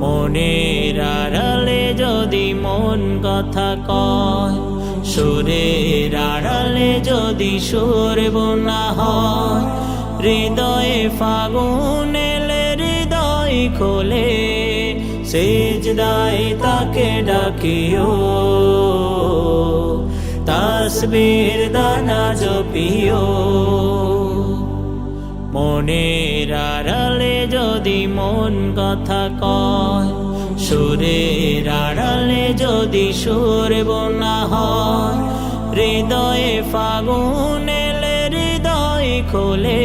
মনের আড়ালে যদি মন কথা কয় সুরের আড়ালে যদি সুর বোনা হয়, হৃদয়ে ফাগুন এলে হৃদয় খোলে সেজদাই তাকে ডাকিও। তাসবীর দানা জপিও। মনের আড়ালে যদি মন কথা কয়, সুরের আড়ালে যদি সুর বোনা হয়, হৃদয়ে ফাগুন এলে হৃদয় খোলে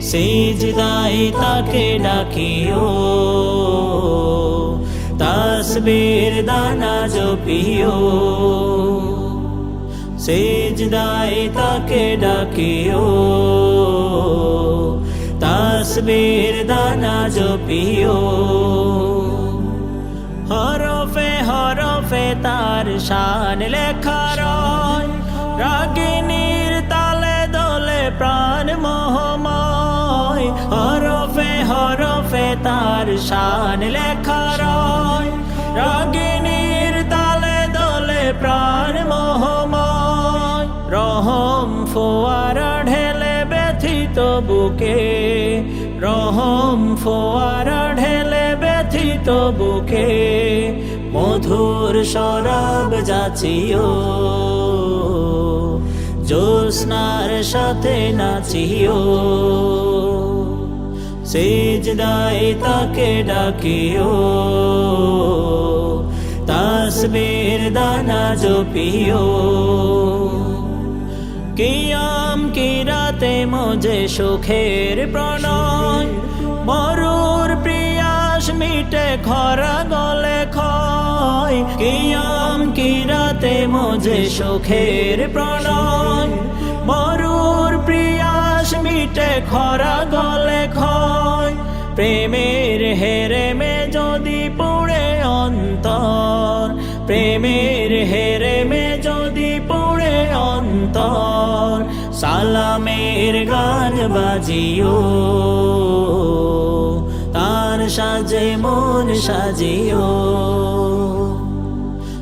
সিজদাই তাকে ডাকিও। তাসবীর দানা জপিও। সেজদাই তাকে ডাকিও। তাসবীর দানা জপিও হরফে হরফে তার শান লেখা রয়। রাগিনীর তালে দলে প্রাণ মোহময়। হরফে হরফে তার শান লেখা রয়। বুকে রহম ফোয়ারা ঢেলে ব্যথিত বুকে। মধুর শরাব যাচিও। জ্যোৎস্নার সাথে নাচিও। সেজদাই তাকে ডাকিও। তাসবীর দানা জপিও। কিয়াম কি রাতে মজে সুখের প্রণয়। মরুর প্রিয়াস মিটে খরা গলে খয় কিয়াম কি রাতে মজে সুখের প্রণয়। মরুর প্রিয়াস মিটে খরা গলে খয় প্রেমের হেরে মে যদি পুড়ে অন্তর। প্রেমের হেরে মে যদি পুড়ে অন্তর। সালামের গান বাজিও। তার সাজে মন সাজিও।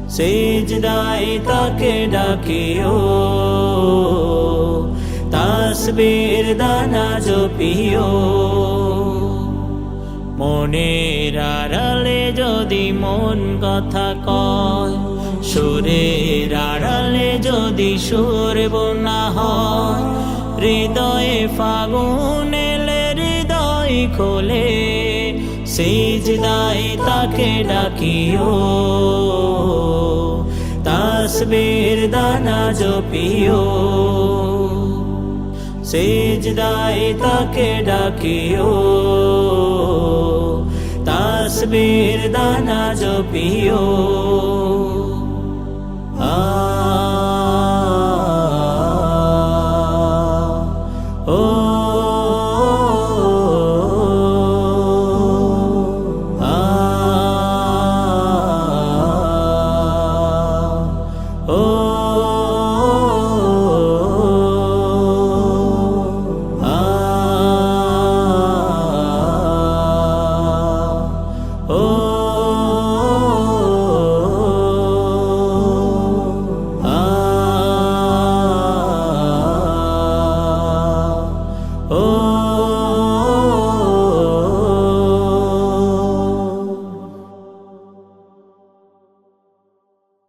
সেজদাই তাকে ডাকিও। তাসবীর দানা জপিও। মনের আড়ালে যদি মন কথা কয়, সুরের যদি সুর বোনা হয় হৃদয়ে ফাগুন হৃদয় খোলে সেজদাই তাকে ডাকিও। তাসবীর দানা জপিও। সেজদাই তাকে ডাকিও। তাসবীর দানা জপিও। আ